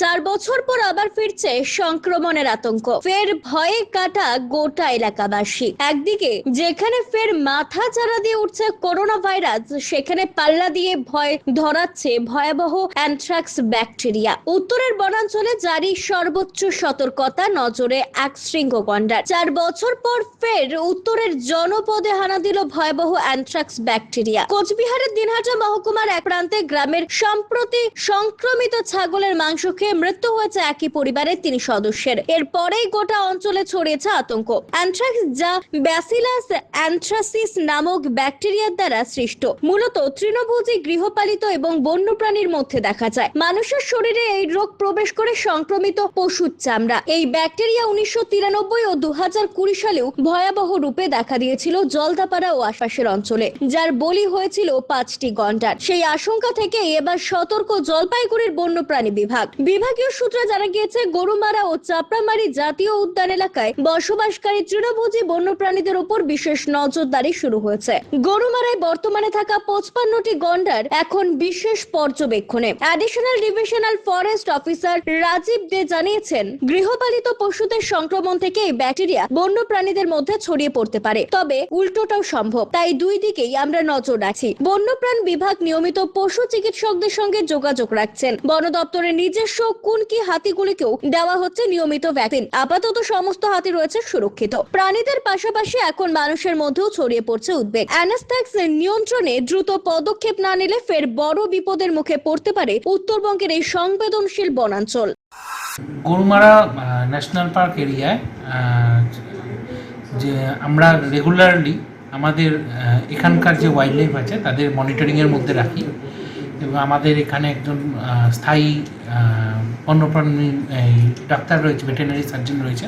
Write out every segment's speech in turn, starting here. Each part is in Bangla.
চার বছর পর আবার ফিরছে সংক্রমণের আতঙ্ক। ফের ভয়ে কাটা গোটা এলাকাবাসী। একদিকে যেখানে ফের মাথা চারা দিয়ে উঠছে করোনা ভাইরাস, সেখানে পাল্লা দিয়ে ভয় ধরাচ্ছে ভয়াবহ অ্যানথ্রাক্স ব্যাকটেরিয়া। উত্তরের বনাঞ্চলে জারি সর্বোচ্চ সতর্কতা নজরে এক শৃঙ্গ গন্ডার চার বছর পর ফের উত্তরের জনপদে হানা দিল ভয়াবহ অ্যানথ্রাক্স ব্যাকটেরিয়া। কোচবিহারের দিনহাটা মহকুমার এক প্রান্তে গ্রামের সম্প্রতি সংক্রমিত ছাগলের মাংস খেয়ে মৃত্যু হয়েছে একই পরিবারের তিন সদস্যের। এরপরেই গোটা অঞ্চলে ছড়িয়েছে আতঙ্ক। অ্যানথ্রাক্স যা ব্যাসিলাস অ্যানথ্রাসিস নামক ব্যাকটেরিয়ার দ্বারা সৃষ্ট। মূলত তৃণভোজী গৃহপালিত এবং বন্যপ্রাণীর মধ্যে দেখা যায়। মানুষের শরীরে এই রোগ প্রবেশ করে সংক্রমিত পশুর চামড়া। এই ব্যাকটেরিয়া উনিশশো তিরানব্বই ও দু সালেও ভয়াবহ রূপে দেখা দিয়েছিল জলদাপাড়া ও আশপাশের অঞ্চলে, যার বলি হয়েছিল পাঁচটি গন্ডার। সেই আশঙ্কা থেকে এবার সতর্ক জলপাইগুড়ির বন্যপ্রাণী বিভাগ। বিভাগীয় সূত্রে জানা গিয়েছে, গরুমারা ও চাপড়ামারি জাতীয় উদ্যান এলাকায় বসবাসকারী তৃণভোজী বন্যপ্রাণীদের উপর বিশেষ নজরদারি শুরু হয়েছে। গরুমারায় বর্তমানে থাকা পঁচপান্নটি গন্ডার এখন বিশেষ পর্যবেক্ষণে। Additional divisional forest officer Rajib Dey জানিয়েছেন, গৃহপালিত পশুদের সংক্রমণ থেকে এই ব্যাকটেরিয়া বন্য প্রাণীদের মধ্যে ছড়িয়ে পড়তে পারে। তবে উল্টোটাও সম্ভব, তাই দুই দিকেই আমরা নজর রাখছি বন্যপ্রাণ বিভাগ নিয়মিত পশু চিকিৎসকদের সঙ্গে যোগাযোগ রাখছেন। বন দপ্তরের নিজস্ব কুনকি হাতিগুলিকেও দেওয়া হচ্ছে নিয়মিত ভ্যাকসিন আপাতত সমস্ত হাতি রয়েছে সুরক্ষিত। প্রাণীদের পাশাপাশি এখন মানুষের মধ্যেও ছড়িয়ে পড়ছে উদ্বেগ। নিয়ন্ত্রণে দ্রুত পদক্ষেপ না নিলে ফের বড় বিপদের মুখে পড়তে পারে উত্তরবঙ্গের এই সংবেদনশীল বনাঞ্চল। গরুমারা ন্যাশনাল পার্ক এরিয়ায় যে আমরা রেগুলারলি আমাদের এখানকার যে ওয়াইল্ড লাইফ আছে, তাদের মনিটরিংয়ের মধ্যে রাখি। এবং আমাদের এখানে একজন স্থায়ী এই ডাক্তার রয়েছে ভেটেনারি সার্জন রয়েছে,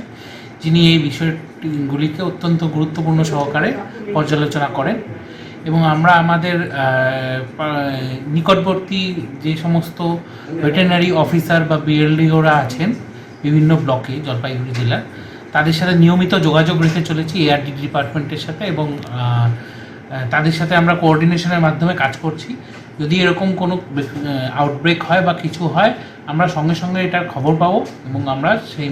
যিনি এই বিষয়গুলিকে অত্যন্ত গুরুত্বপূর্ণ সহকারে পর্যালোচনা করেন এবং আমরা আমাদের নিকটবর্তী যে সমস্ত ভেটেনারি অফিসার বা বিএলডিওরা আছেন, বিভিন্ন ব্লকে, জলপাইগুড়ি জেলার, তাদের সাথে নিয়মিত যোগাযোগ রেখে চলেছি এআরডি ডিপার্টমেন্টের সাথে এবং তাদের সাথে আমরা কোঅর্ডিনেশনের মাধ্যমে কাজ করছি। যদি এরকম কোনো আউটব্রেক হয় বা কিছু হয় আমরা সঙ্গে সঙ্গে এটার খবর পাবো এবং আমরা সেই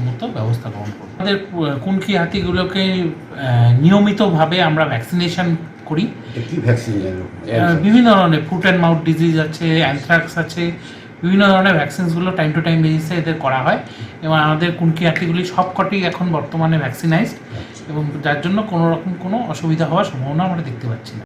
মতো ব্যবস্থা গ্রহণ করব। আমাদের কু- কুনকি হাতিগুলোকে নিয়মিতভাবে আমরা ভ্যাকসিনেশন করি। বিভিন্ন ধরনের ফুট অ্যান্ড মাউথ ডিজিজ আছে অ্যানথ্রাক্স আছে বিভিন্ন ধরনের ভ্যাকসিনসগুলো টাইম টু টাইম বেসিসে এদের করা হয়। এবং আমাদের কুনকি আটিগুলি সবকটি এখন বর্তমানে ভ্যাকসিনাইজড এবং যার জন্য কোনো রকম কোনো অসুবিধা হওয়ার সম্ভাবনা আমরা দেখতে পাচ্ছি না।